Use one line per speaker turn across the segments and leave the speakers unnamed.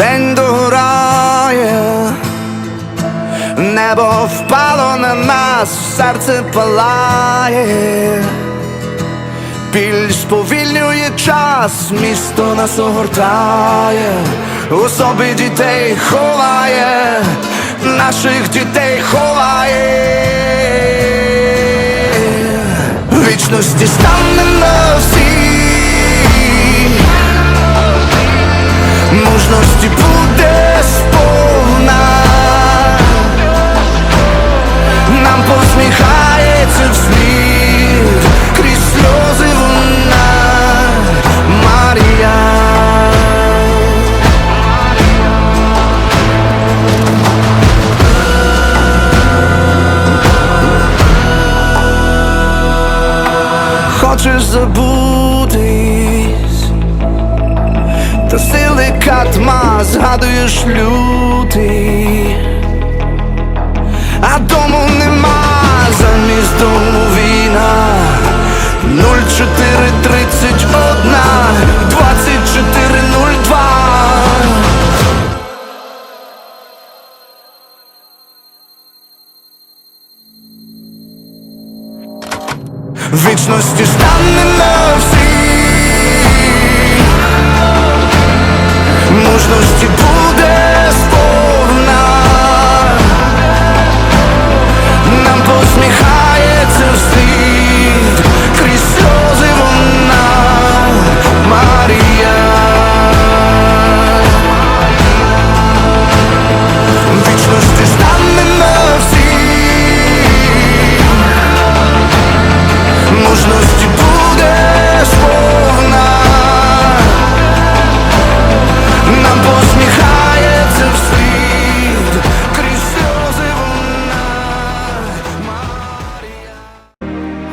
день догорає, небо впало на нас, серце палає, біль сповільнює час, місто нас огортає, у собі дітей ховає, наших дітей ховає. Вічності станемо Хочеш забутись. Та сили катма згадуєш лютий, а дому нема замість дому війна. 0431 2402 Вічності станемо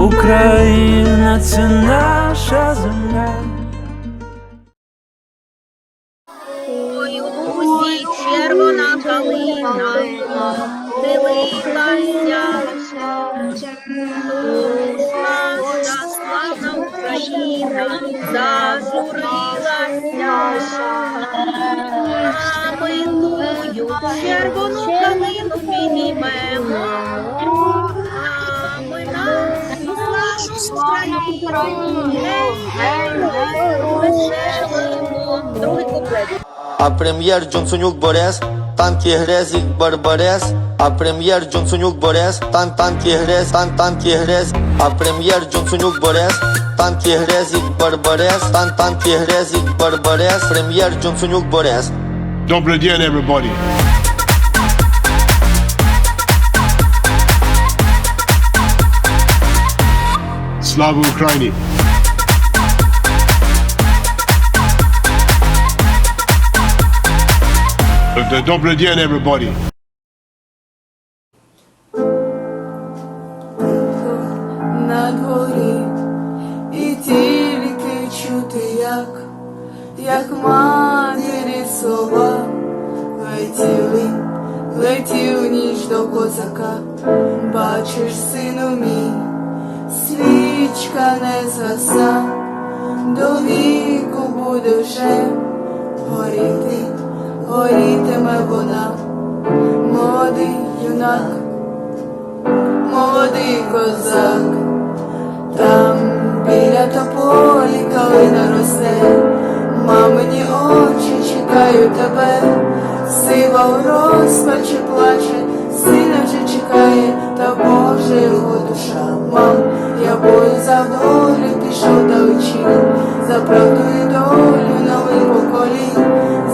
Україна це наша земля.
Ой, у лузі червона калина дивилася, наша славна Україна зажурилася, а ми червону славну Україну. Другий куплет.
А прем'єр Джонсонюк Борис, танки Грезік Барбарес, а прем'єр Джонсонюк Борис, тан танки Грез, тан танки Грез, а прем'єр Джонсонюк Борис, танки Грезік Барбарес, тан танки Грезік Барбарес, прем'єр Джонсонюк Борис.
Добрый день, everybody. Слава Україні! Добрий день, everybody.
на дворі, і тільки чути, як, як матері слова летіли, летів ніч до козака, бачиш, сину мій, свічка не згаса, до віку буде горіти, горітиме вона, молодий юнак молодий козак, там біля тополі калина росте, мамині очі чекають тебе, сива в розпачі плаче, сина вже чекає, та Боже його душа, мам, я бою за долю пішов далечі, за правду і долю новий поколінь,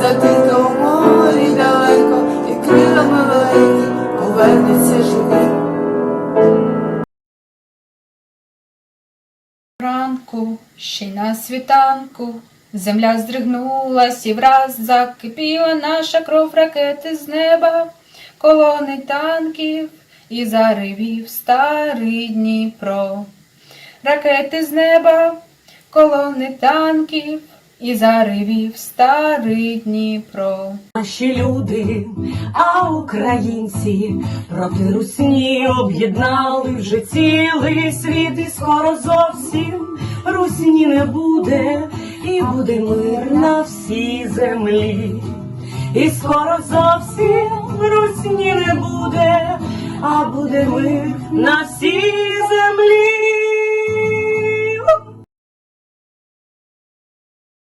за тих, у морі далеко, і крилами великі повернеться живий.
Ранку, ще й на світанку, Земля здригнулась і враз закипіла наша кров ракети з неба, колони танків і заривів старий Дніпро. Ракети з неба, колони танків і заривів старий Дніпро.
Наші люди, а українці проти русні об'єднали вже цілий світ, і скоро зовсім русні не буде, і буде мир на всій землі. І скоро зовсім русні не буде, а буде мир на всій землі.